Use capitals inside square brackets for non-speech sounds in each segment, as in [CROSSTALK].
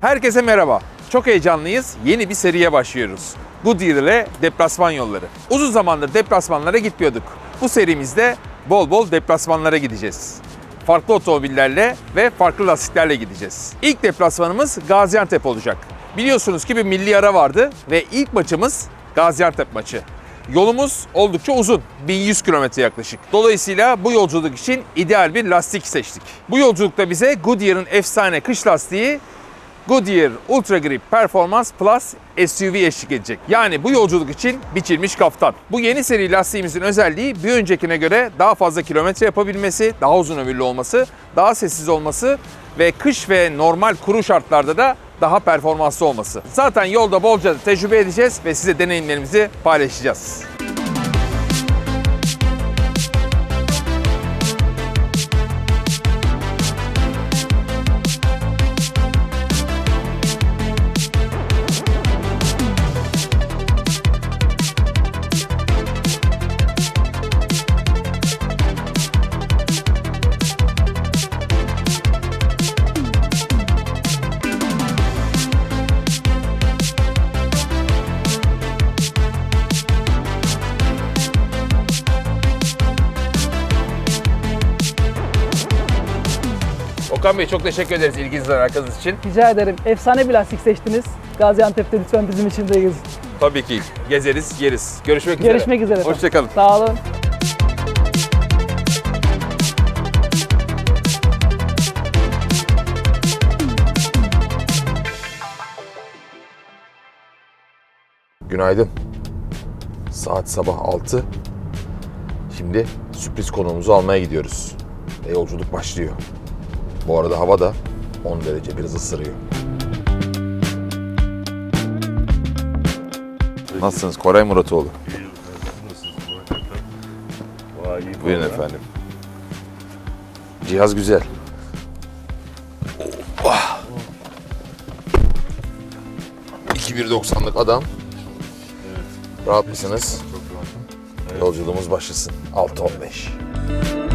Herkese merhaba. Çok heyecanlıyız. Yeni bir seriye başlıyoruz. Goodyear ile deplasman yolları. Uzun zamandır deplasmanlara gitmiyorduk. Bu serimizde bol bol deplasmanlara gideceğiz. Farklı otomobillerle ve farklı lastiklerle gideceğiz. İlk deplasmanımız Gaziantep olacak. Biliyorsunuz ki bir milli ara vardı ve ilk maçımız Gaziantep maçı. Yolumuz oldukça uzun. 1100 kilometre yaklaşık. Dolayısıyla bu yolculuk için ideal bir lastik seçtik. Bu yolculukta bize Goodyear'ın efsane kış lastiği Goodyear Ultra Grip Performance Plus SUV eşlik edecek. Yani bu yolculuk için biçilmiş kaftan. Bu yeni seri lastiğimizin özelliği bir öncekine göre daha fazla kilometre yapabilmesi, daha uzun ömürlü olması, daha sessiz olması ve kış ve normal kuru şartlarda da daha performanslı olması. Zaten yolda bolca tecrübe edeceğiz ve size deneyimlerimizi paylaşacağız. Bey çok teşekkür ederiz ilginiz ve alakanız için. Rica ederim. Efsane bir lastik seçtiniz. Gaziantep'te lütfen bizim için de gezin. Tabii ki gezeriz, yeriz. Görüşmek üzere. Görüşmek üzere. Hoşçakalın. Sağ olun. Günaydın. Saat sabah 6. Şimdi sürpriz konuğumuzu almaya gidiyoruz. Ve yolculuk başlıyor. Bu arada hava da 10 derece biraz ısırıyor. Nasılsınız Koray Muratoğlu? Buyurun efendim. Cihaz güzel. Oh. 2190'lık adam. Rahat mısınız? Yolculuğumuz başlasın. 6.15.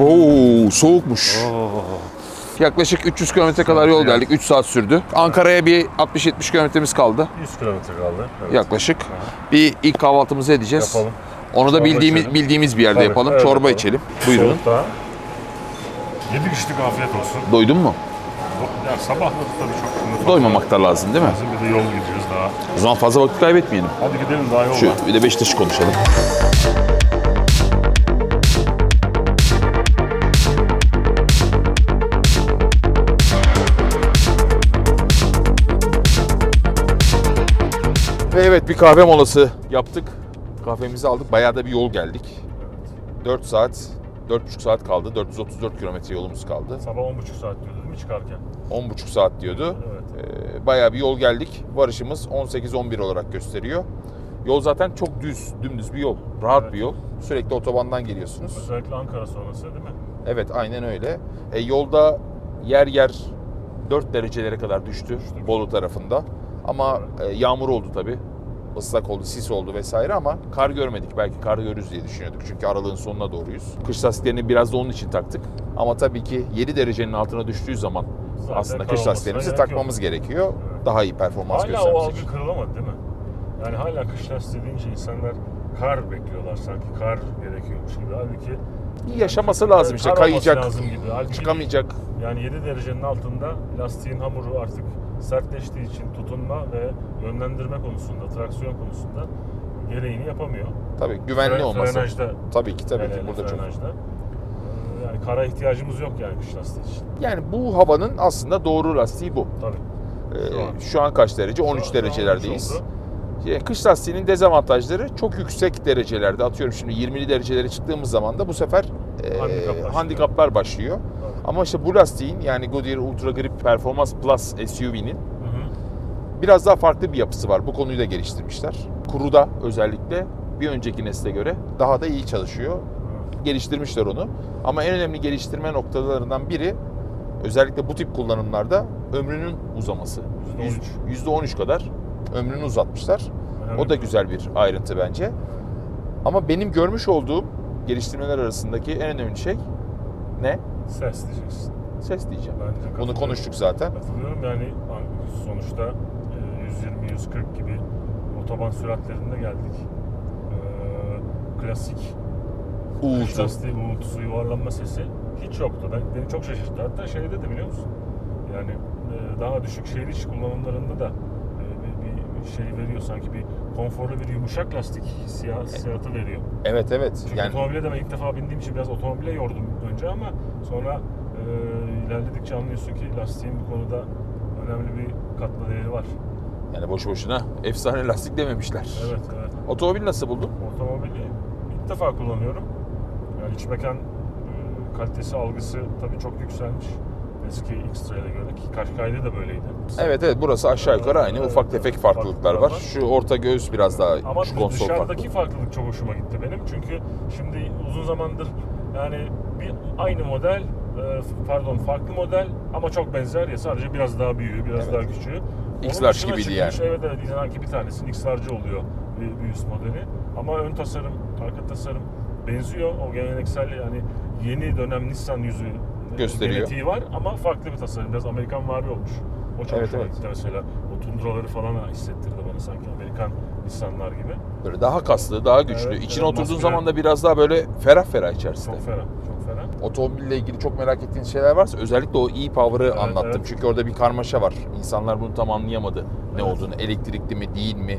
Oo, soğukmuş. Yaklaşık 300 kilometre kadar yol geldik. 3 saat sürdü. Ankara'ya bir 60-70 kilometremiz kaldı 100 kilometre kaldı. Evet. yaklaşık. Bir ilk kahvaltımızı edeceğiz. Yapalım. Onu da Çorba bildiğimiz içelim. bildiğimiz bir yerde Tabii, yapalım. evet, Çorba yapalım. içelim. Buyurun. Soğukta. 7 kişilik afiyet olsun. Doydun mu? Ya sabahları tabii çok şimdi Doymamak da lazım değil mi? lazım. Bir de yol gidiyoruz daha. O zaman fazla vakit kaybetmeyelim. Hadi gidelim daha yol Şu bir de Beşiktaş'ı konuşalım. Ve evet bir kahve molası yaptık. Kahvemizi aldık. Bayağı da bir yol geldik. 4 saat, 4,5 saat kaldı. 434 kilometre yolumuz kaldı. Sabah 10.30 saat diyordu değil mi çıkarken? 10,5 saat diyordu. Evet. Ee, bayağı bir yol geldik. Varışımız 18-11 olarak gösteriyor. Yol zaten çok düz, dümdüz bir yol. Rahat Evet. bir yol. Sürekli otobandan geliyorsunuz. Özellikle Ankara sonrası değil mi? Evet, aynen öyle. E, yolda yer yer 4 derecelere kadar Düştü. Bolu tarafında. Ama e, yağmur oldu tabii. Islak oldu, sis oldu vesaire ama kar görmedik. Belki kar görürüz diye düşünüyorduk. Çünkü aralığın sonuna doğruyuz. Kış lastiklerini biraz da onun için taktık. Ama tabii ki 7 derecenin altına düştüğü zaman Zaten aslında kış lastiklerimizi gerek yok. takmamız gerekiyor. Evet. Daha iyi performans Hala o göstermesi algı için. kırılamadı değil mi? Yani hala kış lastiği deyince insanlar kar bekliyorlar sanki. Kar gerekiyormuş gibi. Halbuki Yaşaması lazım işte. Kayacak, lazım gibi. Halbuki çıkamayacak. Yani 7 derecenin altında lastiğin hamuru artık sertleştiği için tutunma ve yönlendirme konusunda, traksiyon konusunda gereğini yapamıyor. Tabii güvenli Fre- olması. Frenajda, Tabii ki tabii hele ki burada çok. frenajda. Ee, Yani kara ihtiyacımız yok yani kış lastiği için. Yani bu havanın aslında doğru lastiği bu. Tabii. Ee, Şu an. şu an kaç derece? 13 Şu an derecelerdeyiz. 13 oldu. Yani kış lastiğinin dezavantajları çok yüksek derecelerde. Atıyorum şimdi 20'li derecelere çıktığımız zaman da bu sefer e, Handikap başlıyor. handikaplar başlıyor. Tabii. Ama işte bu lastiğin yani Goodyear Ultra Grip Performance Plus SUV'nin biraz daha farklı bir yapısı var. Bu konuyu da geliştirmişler. Kuruda özellikle bir önceki nesle göre daha da iyi çalışıyor. Geliştirmişler onu. Ama en önemli geliştirme noktalarından biri özellikle bu tip kullanımlarda ömrünün uzaması. %13. %13 kadar ömrünü uzatmışlar. Önemli O da güzel bir ayrıntı bence. Ama benim görmüş olduğum geliştirmeler arasındaki en önemli şey ne? Ses diyeceksin. Ses diyeceğim. Bence Bunu konuştuk zaten. Katılıyorum yani sonuçta e, 120-140 gibi otoban süratlerinde geldik. Ee, klasik Uğultu. lastiği uğultusu, yuvarlanma sesi hiç yoktu. Ben, beni çok şaşırttı. Hatta şeyde de biliyor musun? Yani e, daha düşük şehir içi kullanımlarında da e, bir, bir şey veriyor sanki bir konforlu bir yumuşak lastik hissiyat, hissiyatı veriyor. Evet evet. Çünkü Yani otomobile de ben ilk defa bindiğim için biraz otomobile yordum önce ama sonra e, ilerledikçe anlıyorsun ki lastiğin bu konuda önemli bir katma değeri var. yani boşu boşuna efsane lastik dememişler. Evet, evet. Otomobil nasıl buldun? Otomobili ilk defa kullanıyorum. Yani iç mekan e, kalitesi algısı tabii çok yükselmiş. Eski X-Trail'e göre ki Kaşkay'da da böyleydi. Evet evet burası aşağı yukarı aynı. Evet, Ufak tefek evet, farklılıklar var. farklılıklar Şu orta göğüs biraz daha Ama şu konsol dışarıdaki farklı. farklılık çok hoşuma gitti benim. Çünkü şimdi uzun zamandır yani bir aynı model pardon farklı model ama çok benzer ya sadece biraz daha büyüğü, biraz Evet. daha küçüğü. X-Large gibiydi çıkmış, yani. Evet evet herhangi bir tanesinin X-Large oluyor bir, bir üst modeli. Ama ön tasarım, arka tasarım benziyor. O geleneksel yani yeni dönem Nissan yüzü e, Gösteriyor. genetiği var ama farklı bir tasarım. Biraz Amerikan vari olmuş. O çok Evet, evet. mesela. O tundraları falan hissettirdi bana sanki Amerikan Nissan'lar gibi. Böyle daha kaslı, daha güçlü. Evet, İçine evet, oturduğun maskülen. zaman da biraz daha böyle ferah ferah içerisinde. Çok ferah. Otomobille ilgili çok merak ettiğiniz şeyler varsa özellikle o e-power'ı Evet, anlattım. evet. Çünkü orada bir karmaşa var. İnsanlar bunu tam anlayamadı. Ne Evet. olduğunu. Elektrikli mi, değil mi,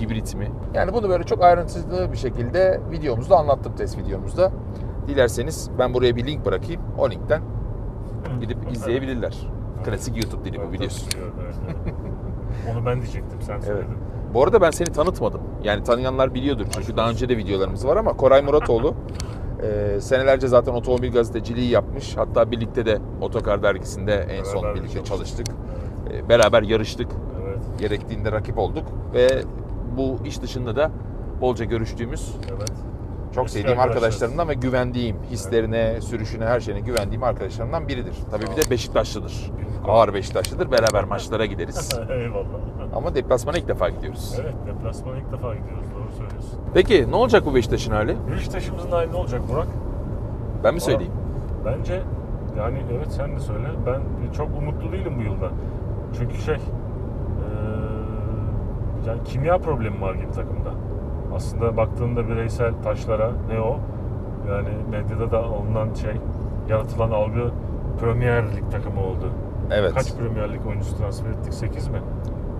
hibrit mi? Yani bunu böyle çok ayrıntılı bir şekilde videomuzda anlattım test videomuzda. Dilerseniz ben buraya bir link bırakayım. O linkten gidip izleyebilirler. Klasik YouTube dili bu Evet, biliyorsun. evet, evet. Onu ben diyecektim, sen söyledin. Bu arada ben seni tanıtmadım. Yani tanıyanlar biliyordur çünkü daha önce de videolarımız var ama Koray Muratoğlu e, senelerce zaten otomobil gazeteciliği yapmış. Hatta birlikte de Otokar dergisinde en son Beraber birlikte çalıştık. çalıştık. E, beraber yarıştık. Evet, Gerektiğinde rakip olduk ve bu iş dışında da bolca görüştüğümüz, evet. çok Eski sevdiğim arkadaşlar. arkadaşlarımdan ve güvendiğim, hislerine, sürüşüne, her şeyine güvendiğim arkadaşlarımdan biridir. Tabii bir de Beşiktaşlıdır. Ağır Beşiktaşlıdır. Beraber maçlara [LAUGHS] gideriz. Eyvallah. Ama deplasmana ilk defa gidiyoruz. Evet, deplasmana ilk defa gidiyoruz, doğru söylüyorsun. Peki ne olacak bu Beşiktaş'ın hali? Beşiktaş'ımızın hali ne olacak Burak? Ben mi söyleyeyim? Bence yani evet sen de söyle. Ben çok umutlu değilim bu yılda. Çünkü şey eee, yani kimya problemi var gibi takımda. Aslında baktığında bireysel taşlara ne o? Yani medyada da alınan şey yaratılan algı Premier Lig takımı oldu. Evet. Kaç Premier Lig oyuncusu transfer ettik? 8 mi?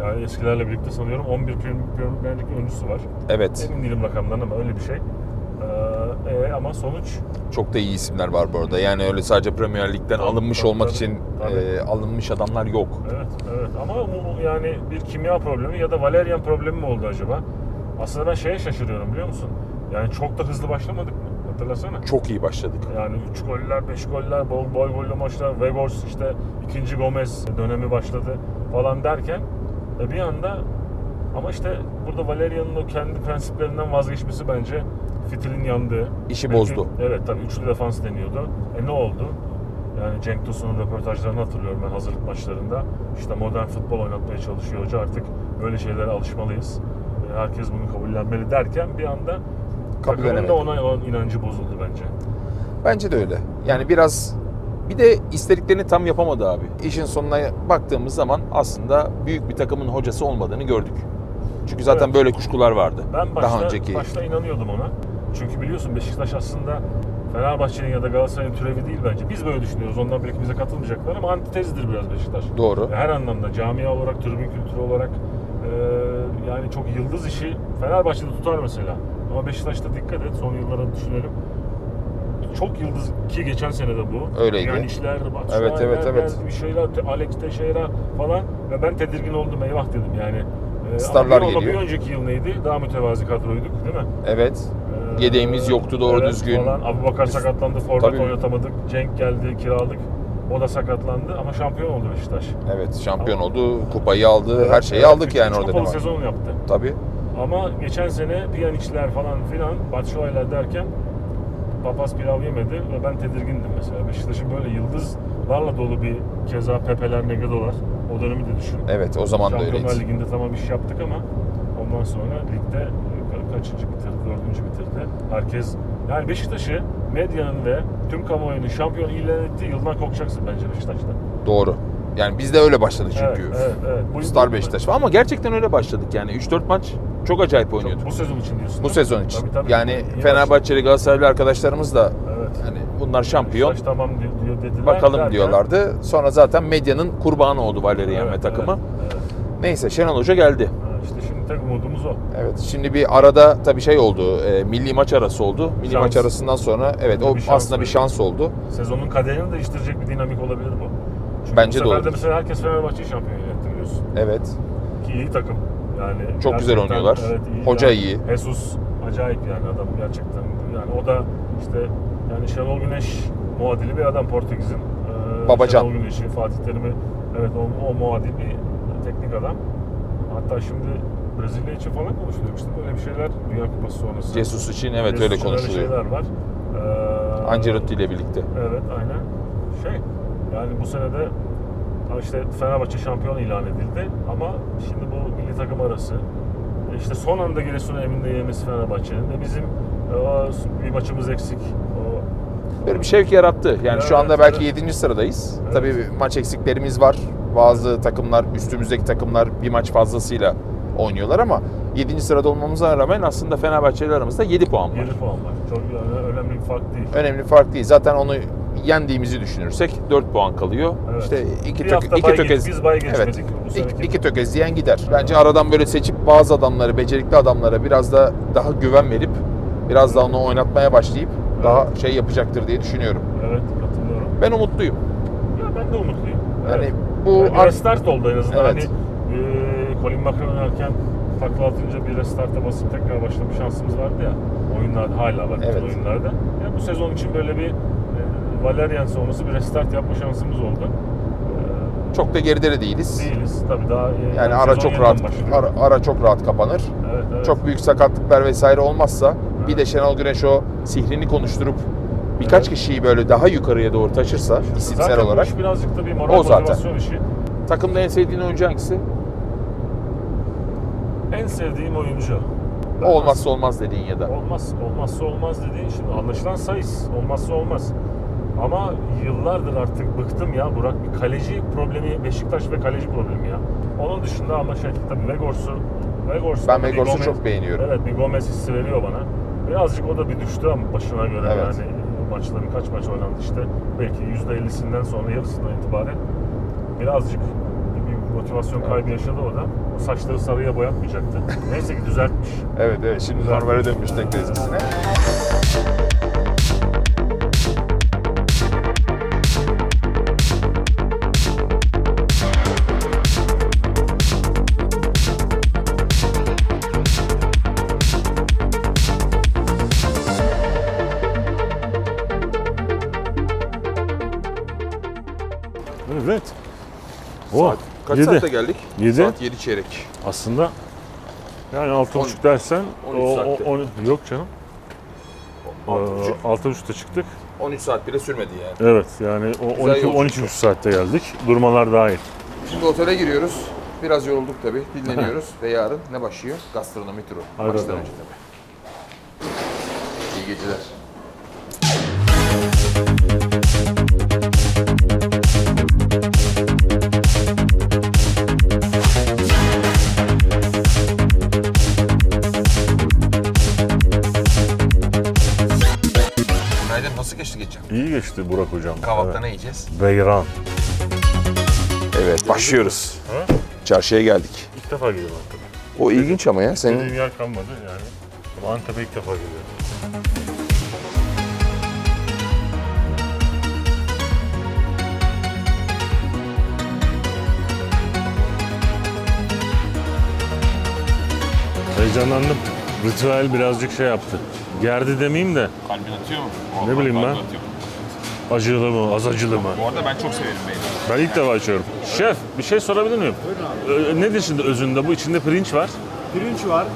Yani eskilerle birlikte sanıyorum 11 Prem- Premier Lig oyuncusu var. Evet. Emin değilim rakamdan ama öyle bir şey. Ee, e, ama sonuç Çok da iyi isimler var bu arada. Yani öyle sadece Premier Lig'den Tabii, alınmış tabii, olmak tabii. için Tabii. e, alınmış adamlar yok. Evet, evet. Ama bu yani bir kimya problemi ya da Valerian problemi mi oldu acaba? Aslında ben şeye şaşırıyorum biliyor musun? Yani çok da hızlı başlamadık mı? Hatırlasana. Çok iyi başladık. Yani 3 goller, 5 goller, bol boy gollü maçlar, Vegors işte ikinci Gomez dönemi başladı falan derken e, bir anda ama işte burada Valerian'ın o kendi prensiplerinden vazgeçmesi bence fitilin yandığı. İşi Belki- bozdu. Evet tabii üçlü defans deniyordu. E ne oldu? Yani Cenk Tosun'un röportajlarını hatırlıyorum ben hazırlık maçlarında. İşte modern futbol oynatmaya çalışıyor hoca artık böyle şeylere alışmalıyız. E, Herkes bunu kabullenmeli derken bir anda takımın da ona inancı bozuldu bence. Bence de öyle. Yani biraz bir de istediklerini tam yapamadı abi. İşin sonuna baktığımız zaman aslında büyük bir takımın hocası olmadığını gördük. Çünkü zaten Evet. böyle kuşkular vardı. Ben başta, Daha önceki başta inanıyordum ona. Çünkü biliyorsun Beşiktaş aslında Fenerbahçe'nin ya da Galatasaray'ın türevi değil bence. Biz böyle düşünüyoruz. Ondan belki bize katılmayacaklar ama antitezdir biraz Beşiktaş. doğru. Her anlamda camia olarak, tribün kültürü olarak e, yani çok yıldız işi Fenerbahçe'de tutar mesela. Ama Beşiktaş'ta dikkat et son yıllara düşünelim. Çok yıldız ki geçen sene de bu. Öyleydi. Yani işler, Batu Evet, evet, evet. Bir şeyler, Alex Teixeira falan ve ben tedirgin oldum eyvah dedim yani. E, Starlar ama ama geliyor. Bir önceki yıl neydi? Daha mütevazi kadroyduk değil mi? Evet. Ee, Yedeğimiz yoktu doğru evet, düzgün. Falan. Abu Bakar sakatlandı, forvet oynatamadık. Cenk geldi, kiralık. O da sakatlandı ama şampiyon oldu Beşiktaş. Evet şampiyon oldu. Kupayı aldı. Her şeyi Evet, aldık yani orada. kupalı sezon yaptı. Tabii. Ama geçen sene Pjanic'ler falan filan, Batshuayi'ler derken papaz pilav yemedi ve ben tedirgindim mesela. Beşiktaş'ın böyle yıldız yıldızlarla dolu bir keza Pepe'ler, Negedo'lar. O dönemi de düşün. Evet o zaman da Şampiyonlar öyleydi. Ligi'nde tamam iş yaptık ama ondan sonra ligde e, ka- kaçıncı bitirdi, dördüncü bitirdi. Herkes yani Beşiktaş'ı medyanın ve tüm kamuoyunun şampiyon ilan ettiği yıldan korkacaksın bence Beşiktaş'ta. Doğru. Yani biz de öyle başladık çünkü. Evet, evet, evet. Star Beşiktaş. Ama gerçekten öyle başladık yani. 3-4 maç çok acayip oynuyorduk. Bu sezon için diyorsun. Bu sezon için. Tabii, tabii. Yani İyi Fenerbahçeli Galatasaraylı arkadaşlarımız da. Evet. yani bunlar şampiyon. Beşiktaş tamam diyor, dediler. Bakalım derken- diyorlardı. Sonra zaten medyanın kurbanı oldu Valerian Evet, ve takımı. Evet, evet. Neyse Şenol Hoca geldi. İşte şimdi tek umudumuz o. Evet. Şimdi bir arada tabii şey oldu. e, milli maç arası oldu. Milli Şans. maç arasından sonra evet o Bir aslında bir şans oldu. Sezonun kaderini değiştirecek bir dinamik olabilir bu. Çünkü Bence bu de sefer olabilir. de mesela herkes Fenerbahçe'yi şampiyon etti biliyorsun. Evet. Ki iyi takım. Yani Çok güzel oynuyorlar. Evet, iyi. Hoca Yani iyi. Jesus acayip yani adam gerçekten. Yani o da işte yani Şenol Güneş muadili bir adam Portekiz'in. Ee, Babacan. Şenol Güneş'i, Fatih Terim'i evet o, o muadil bir teknik adam. Hatta şimdi Brezilya için falan konuşuluyor işte böyle bir şeyler Dünya Kupası sonrası. Jesus için evet Jesus öyle konuşuluyor. şeyler var. Ee, Ancelotti ile birlikte. Evet aynen. Şey yani bu senede ha işte Fenerbahçe şampiyon ilan edildi ama şimdi bu milli takım arası e işte son anda Giresun'un evinde yemesi Fenerbahçe'nin de bizim e, bir maçımız eksik. Böyle bir şevk yarattı. Yani şu Evet, anda belki evet. 7. sıradayız. Evet. Tabii maç eksiklerimiz var. Bazı takımlar, üstümüzdeki takımlar bir maç fazlasıyla oynuyorlar ama 7. sırada olmamıza rağmen aslında Fenerbahçe aramızda 7 puan var. 7 puan var. Çok yani önemli bir fark değil. Önemli bir fark değil. Zaten onu yendiğimizi düşünürsek 4 puan kalıyor. Evet. İşte iki, tök, iki bay tökez. biz bay. Evet. İki, iki tökezleyen gider. Bence aradan böyle seçip bazı adamları, becerikli adamlara biraz da daha güven verip biraz daha onu oynatmaya başlayıp daha şey yapacaktır diye düşünüyorum. Evet katılıyorum. Ben umutluyum. Ya ben de umutluyum. Yani Evet. bu Yani restart oldu en azından. Evet. Hani e, Colin Bakır oynarken takla atınca bir restarta basıp tekrar başlama şansımız vardı ya. Oyunlarda hala var bütün Evet. oyunlarda. Yani bu sezon için böyle bir Valerian sonrası bir restart yapma şansımız oldu. E, çok da geride de değiliz. değiliz. Tabii daha e, Yani ara çok rahat ara, ara çok rahat kapanır. Evet, evet. Çok büyük sakatlıklar vesaire olmazsa bir de Evet. Şenol Güneş o sihrini konuşturup birkaç Evet. kişiyi böyle daha yukarıya doğru taşırsa isimsel Zaten bu olarak iş birazcık da bir moral O zaten. işi. takımda en sevdiğin oyuncu hangisi? En sevdiğim oyuncu. O olmazsa olmaz dediğin ya da. Olmaz, olmazsa olmaz dediğin şimdi anlaşılan sayıs. Olmazsa olmaz. Ama yıllardır artık bıktım ya Burak bir kaleci problemi Beşiktaş ve kaleci problemi ya. Onun dışında ama şey tabii Vegors'u Vegors'u Ben Vegors'u çok beğeniyorum. Evet bir Gomez hissi veriyor bana. Birazcık o da bir düştü ama başına göre Evet. yani maçların kaç maç oynandı işte belki %50'sinden sonra yarısından itibaren birazcık bir motivasyon kaybı yaşadı o da. O saçları sarıya boyatmayacaktı. Neyse ki düzeltmiş. Evet evet şimdi normale dönmüş tekrar eskisine. Kaç yedi. saatte geldik? Yedi. Saat 7 çeyrek. Aslında yani altı buçuk dersen 13 o, o, saatte. on- yok canım. Altı Ee, buçuk. altı buçukta çıktık. 13 saat bile sürmedi yani. Evet yani o Güzel 12 yolculuk 12 saatte geldik. Durmalar dahil. Şimdi otele giriyoruz. Biraz yorulduk tabii. Dinleniyoruz [LAUGHS] ve yarın ne başlıyor? Gastronomi turu. Hadi Maçtan bakalım. önce tabii. İyi geceler. İyi geçti Burak hocam. Kahvaltıda Evet. ne yiyeceğiz? Beyran. Evet, başlıyoruz. Ha? Çarşıya geldik. İlk defa geliyorum Antep'e. O ilginç ama ya. Senin yer kalmadı yani. Ama Antep'e ilk defa geliyorum. Heyecanlandım. Ritüel birazcık şey yaptı. Gerdi demeyeyim de kalbin atıyor mu? Ne bileyim ben. Acılı mı, az acılı mı? Bu arada ben çok severim beyni. Ben ilk defa açıyorum. Şef bir şey sorabilir miyim? Ee, nedir şimdi özünde bu? İçinde pirinç var. Pirinç var,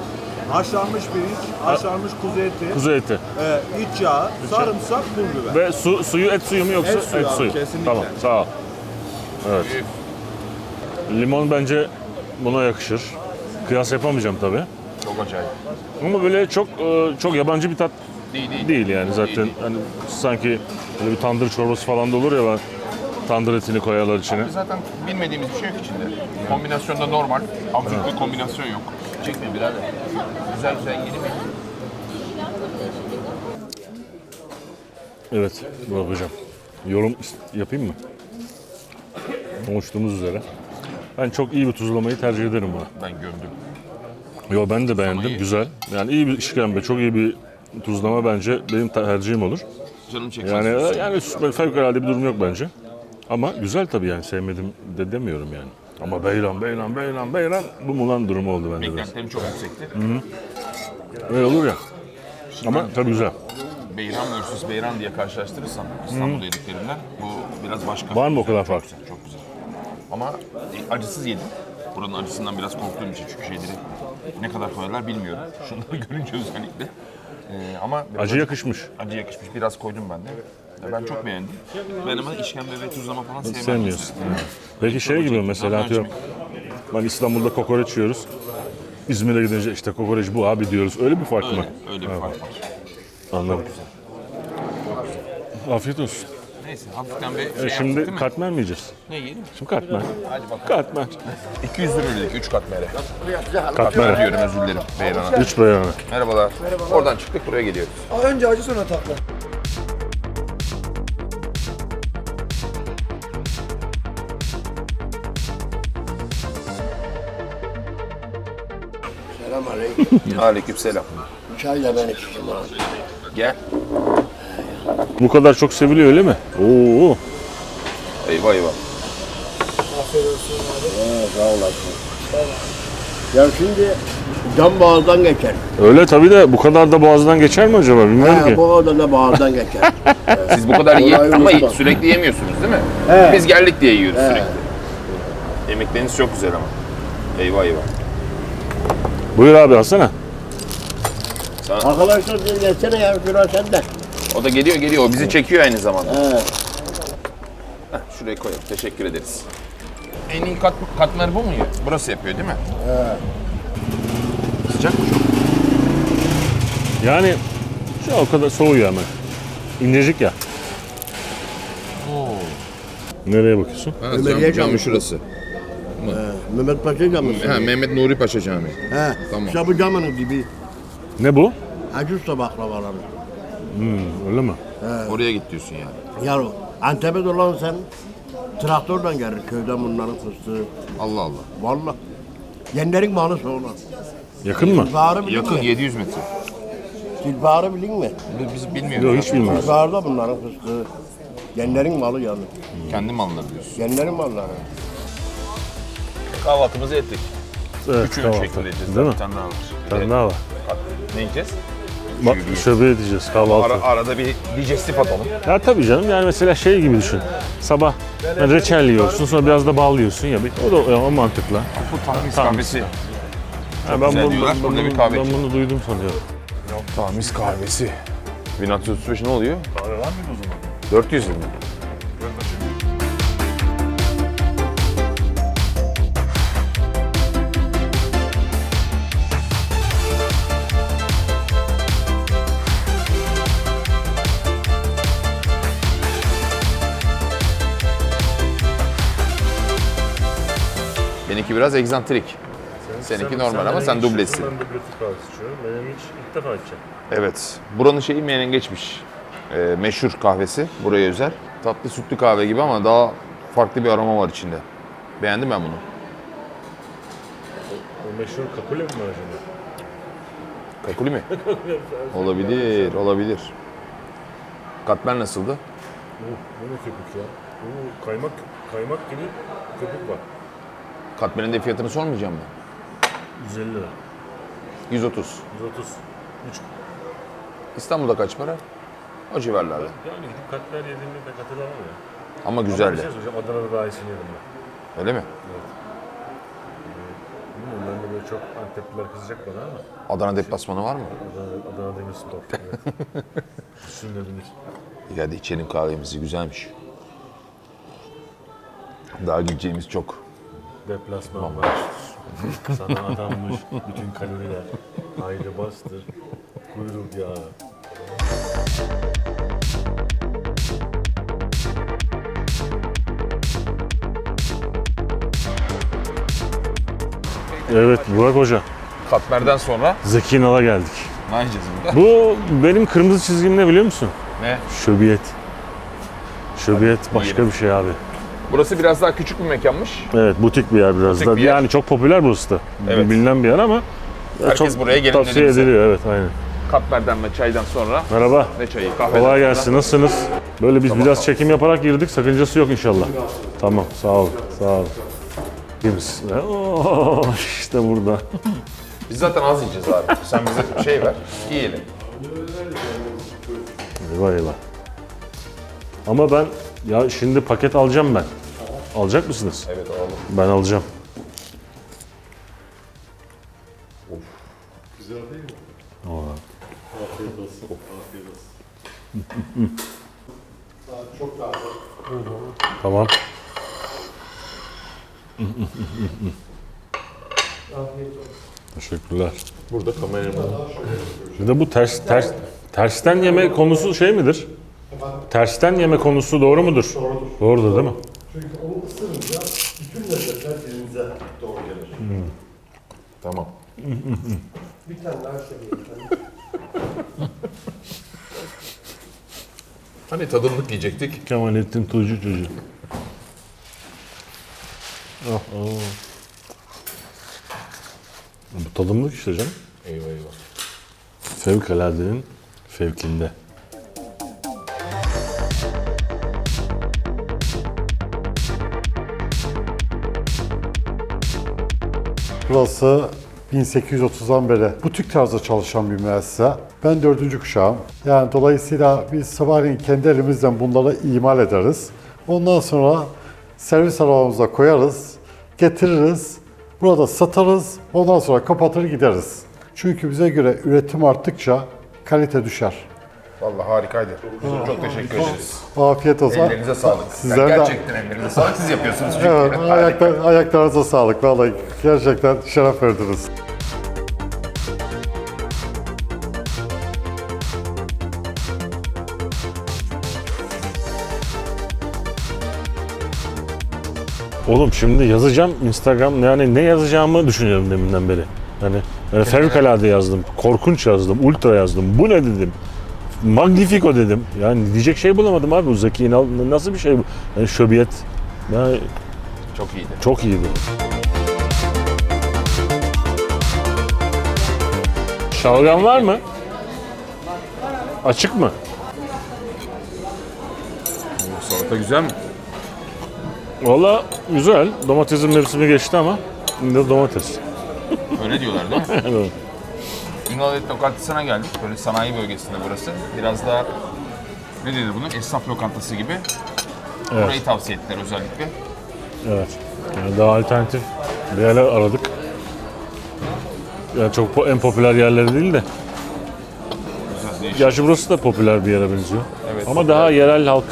haşlanmış pirinç, haşlanmış kuzu eti, Kuzu eti. e, iç yağı, sarımsak, pul biber. Ve su, suyu et suyu mu yoksa Et suyu abi, kesinlikle. Tamam sağ ol. Evet. Limon bence buna yakışır. Kıyas yapamayacağım tabii. Çok acayip. Ama böyle çok e, çok yabancı bir tat Değil değil. değil yani zaten. değil. Hani sanki böyle bir tandır çorbası falan da olur ya ben tandır etini koyarlar içine. Zaten bilmediğimiz bir şey yok içinde. Kombinasyonda normal. Absürt bir kombinasyon yok. Çekme birader. Güzel güzel yeni bir Evet Hocam. Yorum yapayım mı? Konuştuğumuz üzere. Ben çok iyi bir tuzlamayı tercih ederim buna. Ben gömdüm. Yo ben de beğendim. Güzel. Yani iyi bir işkembe, çok iyi bir tuzlama bence benim tercihim olur. Canım çekmez. Yani yani böyle fevkalade bir durum yok bence. Ama güzel tabii yani sevmedim de demiyorum yani. Ama beyran, beyran, beyran, beyran bu mulan durumu oldu bende biraz. Beklentilerim çok yüksekti. Öyle olur ya. Ama tabii güzel. Beyran vs. Beyran diye karşılaştırırsam İstanbul yediklerimden bu biraz başka. Var mı o kadar Çok fark? güzel, çok güzel. Ama e, acısız yedim. Buranın acısından biraz korktuğum için çünkü şeyleri ne kadar koyarlar bilmiyorum. Şunları [LAUGHS] görünce özellikle. Ee, ama biraz Acı yakışmış. acı yakışmış. Biraz koydum ben de. Ya Ben çok beğendim. Ben ama işkembe ve tuzlama falan sevmem. Sevmiyorsun. mesela. Peki şey gibi mesela atıyorum. Ben İstanbul'da kokoreç yiyoruz. İzmir'e gidince işte kokoreç bu abi diyoruz. Öyle bir fark mı? Öyle, öyle bir fark var. Anladım. Afiyet olsun. Neyse hafiften bir şey E yaptık şimdi mi? katmer mi yiyeceğiz? Ne yiyelim? Şimdi katmer. Hadi bakalım. Katmer. 200 lira ödedik 3 katmere. Katmer. Diyorum özür dilerim Beyran'a. Üç beyanı. Merhabalar. Oradan çıktık buraya geliyoruz. Önce acı sonra tatlı. Selam aleyküm. Aleykümselam. Çayla ben içeceğim abi. Gel. Bu kadar çok seviliyor öyle mi? Oo. Eyvah eyvah. Ee, sağ olasın. Ya şimdi cam boğazdan geçer. Öyle tabii de bu kadar da boğazdan geçer mi acaba? Bilmiyorum ki. boğazdan da boğazdan geçer. [LAUGHS] Siz bu kadar iyi Olay ama unutma. sürekli yemiyorsunuz değil mi? He. Biz geldik diye yiyoruz He. sürekli. Yemekleriniz çok güzel ama. Eyvah eyvah. Buyur abi alsana. Arkadaşlar diyor gelsene ya şuraya sen de. O da geliyor geliyor. O bizi çekiyor aynı zamanda. He. Heh, şuraya koyalım. Teşekkür ederiz. En iyi kat, katmer bu mu ya? Burası yapıyor değil mi? Sıcak mı çok? Yani şu o kadar soğuyor hemen. İncecik ya. Nereye bakıyorsun? Ha, Ömer'e cami, cami. şurası. Mehmet Paşa camısı. Ha, Mehmet Nuri Paşa Camii. He. Tamam. İşte bu camının gibi. Ne bu? Hacı Usta baklavaları. Öyle mi? Oraya git diyorsun yani. Ya Antep'e dolan sen traktörden gelir köyden bunların fıstığı. Allah Allah. Vallahi. Yenlerin malı sonra. Yakın mı? Bilin Yakın mi? 700 metre. Tilbaharı bilin mi? Biz, biz bilmiyoruz. Yok hiç bilmiyorum. Tilbaharda bunların fıstığı. Yenlerin malı yani. Kendi malları diyorsun. Yenlerin malları. Kahvaltımızı ettik. Evet, Üçü kahvaltı. şekilde yiyeceğiz. Değil mi? Bir tane daha var. Bir tane daha var. Ne yiyeceğiz? Bak şöbe edeceğiz kahvaltı. Ara, arada bir digestif atalım. Ya tabii canım yani mesela şey gibi düşün. Sabah yani reçel yiyorsun sonra biraz da bal yiyorsun ya. O da o mantıklı. Bu tahmis kahvesi. Ha, ben, güzel bunu, diyorlar. ben, Burada bir bunu- kahve ben içelim. bunu duydum sanıyorum. Tahmis kahvesi. 1635 ne oluyor? Kahve var mıydı o zaman? 400 yıl mı? Benimki biraz egzantrik. Seninki normal ama sen dublesin. Ben dubletik kahve içiyorum. Benim hiç ilk defa içeceğim. Evet. Buranın şeyi menengeçmiş. Ee, meşhur kahvesi. Buraya özel. Tatlı sütlü kahve gibi ama daha farklı bir aroma var içinde. Beğendim ben bunu. O meşhur kakule mi var acaba? Kakuli mi? [LAUGHS] olabilir, olabilir. Katmer nasıldı? Bu, bu ne köpük ya? Bu kaymak, kaymak gibi köpük var. Katmerin de fiyatını sormayacağım mı? 150 lira. 130. 130. 3 İstanbul'da kaç para? O civarlarda. Yani gidip katmer yediğimde de katılamam ya. Ama Ama bir güzeldi. şey söyleyeceğim. Adana'da daha iyisini yedim ben. Öyle mi? Bilmiyorum ben de böyle çok Antepliler kızacak bana ama Adana deplasmanı var mı? Adana, Adana Demirspor. [LAUGHS] Evet. Düşünülebilir. Hadi içelim kahvemizi güzelmiş. Daha gideceğimiz çok. Deplasman var. Sana adanmış bütün kaloriler. Ayrı bastır. Kuyruk yağı. Evet Burak Hoca. Katmer'den sonra Zeki İnal'a geldik. ne yiyeceğiz burada? Bu benim kırmızı çizgim ne biliyor musun? Ne? Şöbiyet. Şöbiyet başka yiyelim. bir şey abi. Burası biraz daha küçük bir mekanmış. Evet butik bir yer biraz Butik da. bir yer. Yani çok popüler burası da. Evet. Bilinen bir yer ama Herkes buraya gelin tavsiye dedi bize. ediliyor evet aynen. Katmer'den ve çaydan sonra Merhaba. ne çayı? Kahveden Kolay gelsin. Nasılsınız? Böyle biz biraz çekim yaparak girdik. Sakıncası yok inşallah. Tamam. Sağ ol. Sağ ol. İyi misin? Oo, işte burada. Biz zaten az yiyeceğiz abi. Sen bize şey ver, yiyelim. Eyvah eyvah. Ama ben ya şimdi paket alacağım ben. Alacak mısınız? Evet alalım. Ben alacağım. Tamam. Teşekkürler. Burada kameraman. Bir de bu ters ters tersten yeme konusu şey midir? Tersten yeme konusu doğru mudur? Doğrudur. Doğrudur değil mi? Çünkü onu ısırınca bütün lezzetler dilinize doğru gelir. Tamam. Bir tane daha şey Hani tadımlık yiyecektik. Kemalettin Tuğcu çocuğu. Ah, ah. Bu tadımlık işte canım. Eyvah eyvah. Fevkaladenin fevkinde. Burası 1830'dan beri butik tarzda çalışan bir müessese. Ben dördüncü kuşağım. Yani dolayısıyla biz sabahleyin kendi elimizden bunları imal ederiz. Ondan sonra servis arabamıza koyarız, getiririz, burada satarız, ondan sonra kapatır gideriz. Çünkü bize göre üretim arttıkça kalite düşer. Vallahi harikaydı. Çok teşekkür ederiz. Afiyet olsun. Ellerinize sağlık. Sizler Yani de- gerçekten ellerinize sağlık. Siz yapıyorsunuz çünkü. Evet, [LAUGHS] ayaklar, ayaklarınıza sağlık. Vallahi gerçekten şeref verdiniz. Oğlum şimdi yazacağım Instagram yani ne yazacağımı düşünüyorum deminden beri. Hani yani fevkalade yazdım, korkunç yazdım, ultra yazdım. Bu ne dedim? Magnifico dedim. Yani diyecek şey bulamadım abi. Bu Zeki İnal nasıl bir şey bu? Yani şöbiyet. Yani Çok iyiydi. çok iyiydi. Şalgam var mı? Açık mı? Salata güzel mi? Valla güzel. Domatesin mevsimi geçti ama şimdi domates. Öyle diyorlar değil mi? [LAUGHS] Evet. Ünal Et Lokantası'na geldik. Böyle sanayi bölgesinde burası. Biraz daha ne denir bunu? Esnaf lokantası gibi. Burayı tavsiye ettiler özellikle. Evet. Yani daha alternatif bir yerler aradık. Yani çok po- en popüler yerleri değil de. Değişik. Gerçi burası da popüler bir yere benziyor. Evet, Ama daha yerel halk.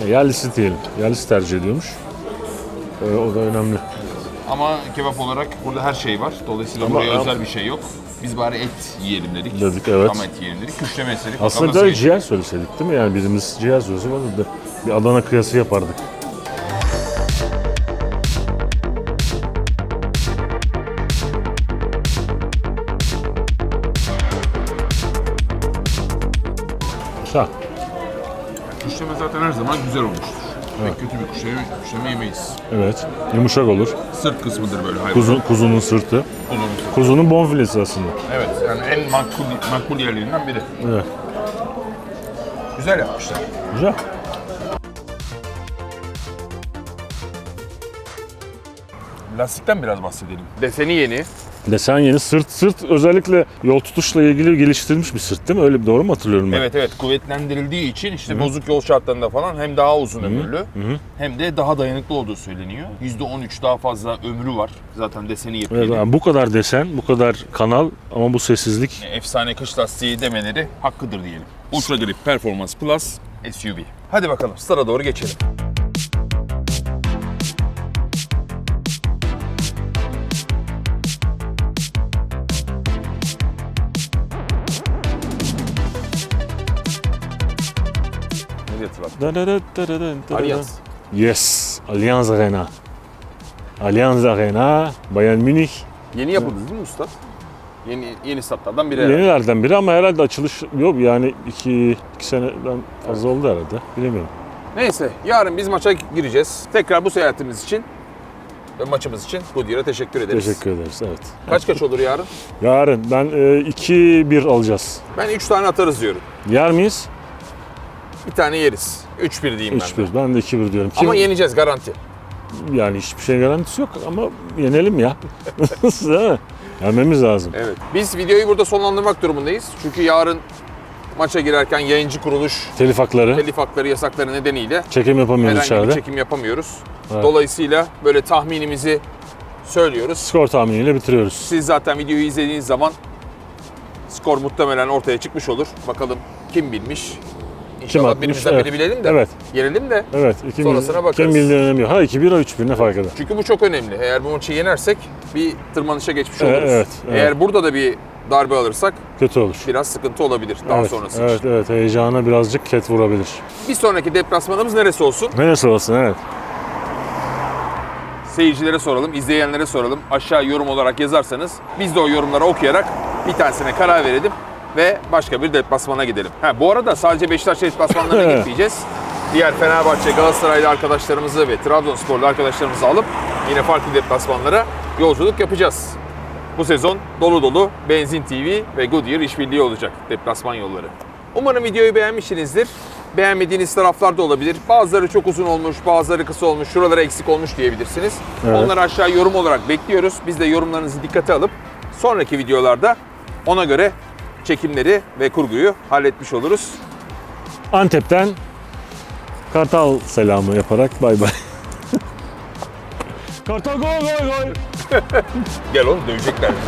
Ya yerlisi diyelim. Yerlisi tercih ediyormuş. Ee, o da önemli. Ama kebap olarak burada her şey var. Dolayısıyla Ama- buraya özel bir şey yok. Biz bari et yiyelim dedik. Dedik, evet. Ama et yiyelim dedik. Küşleme istedik. Aslında Bakalım bir de nasıl geçecek. ciğer söyleseydik değil mi? Yani birimiz ciğer söylese var da bir Adana kıyası yapardık. Güzel. Küşleme zaten her zaman güzel olmuştur. Pek kötü bir küşleme, küşleme yemeyiz. Evet. Yumuşak olur. Sırt kısmıdır böyle hayvan. Kuzu, kuzunun sırtı. Kuzunun sırtı. Kuzunun bonfilesi aslında. Evet yani en makbul, makbul yerlerinden biri. Evet. Güzel yapmışlar. Güzel. Lastikten biraz bahsedelim. Deseni yeni. Desen yeni. Sırt sırt özellikle yol tutuşla ilgili geliştirilmiş bir sırt değil mi? Öyle doğru mu hatırlıyorum ben? Evet evet kuvvetlendirildiği için işte bozuk yol şartlarında falan hem daha uzun ömürlü hem de daha dayanıklı olduğu söyleniyor. %13 daha fazla ömrü var. Zaten deseni Evet, yepyeni. yani bu kadar desen, bu kadar kanal ama bu sessizlik. Efsane kış lastiği demeleri hakkıdır diyelim. Ultra Grip Performance Plus SUV. Hadi bakalım stada doğru geçelim. Allianz. Yes, Allianz Arena. Allianz Arena, Bayern Münih. Yeni yapıldı değil mi usta? Yeni yeni statlardan biri. herhalde. Yenilerden biri ama herhalde açılış yok yani iki, iki seneden fazla oldu herhalde. Bilemiyorum. Neyse yarın biz maça gireceğiz. Tekrar bu seyahatimiz için ve maçımız için Goodyear'a teşekkür ederiz. Teşekkür ederiz. Evet. Kaç kaç olur yarın? Yarın ben e, 2-1 alacağız. Ben 3 tane atarız diyorum. Yer miyiz? Bir tane yeriz. 3-1 diyeyim ben. de. 3-1. Ben de 2-1 diyorum. Kim? Ama yeneceğiz garanti. Yani hiçbir şey garantisi yok ama yenelim ya. [LAUGHS] Değil mi? Yenmemiz lazım. Evet. Biz videoyu burada sonlandırmak durumundayız. Çünkü yarın maça girerken yayıncı kuruluş Telif hakları. telif hakları yasakları nedeniyle Çekim yapamıyoruz herhangi içeride. bir çekim yapamıyoruz. Evet. Dolayısıyla böyle tahminimizi söylüyoruz. Skor tahminiyle bitiriyoruz. Siz zaten videoyu izlediğiniz zaman skor muhtemelen ortaya çıkmış olur. Bakalım kim bilmiş. İnşallah atmış? birimizden Evet. biri bilelim de. Evet. Yenelim de. Evet. Iki Sonrasına Kim bakarız. bildiğin önemi yok. Ha 2-1 ha 3-1 ne fark eder? Çünkü bu çok önemli. Eğer bu maçı yenersek bir tırmanışa geçmiş oluruz. evet, evet. Eğer burada da bir darbe alırsak Kötü olur. biraz sıkıntı olabilir daha evet, sonrası evet, için. evet. Heyecana birazcık ket vurabilir. Bir sonraki deplasmanımız neresi olsun? Neresi olsun evet. Seyircilere soralım, izleyenlere soralım. Aşağı yorum olarak yazarsanız biz de o yorumları okuyarak bir tanesine karar verelim ve başka bir deplasmana gidelim. Ha, bu arada sadece Beşiktaş deplasmanlarına [LAUGHS] gitmeyeceğiz. Diğer Fenerbahçe, Galatasaraylı arkadaşlarımızı ve Trabzonsporlu arkadaşlarımızı alıp yine farklı deplasmanlara yolculuk yapacağız. Bu sezon dolu dolu Benzin TV ve Goodyear işbirliği olacak deplasman yolları. Umarım videoyu beğenmişsinizdir. Beğenmediğiniz taraflar da olabilir. Bazıları çok uzun olmuş, bazıları kısa olmuş, şuraları eksik olmuş diyebilirsiniz. Evet. Onları aşağı yorum olarak bekliyoruz. Biz de yorumlarınızı dikkate alıp sonraki videolarda ona göre çekimleri ve kurguyu halletmiş oluruz. Antep'ten Kartal selamı yaparak bay bay. Kartal gol gol gol. Gel oğlum dövecekler. [LAUGHS]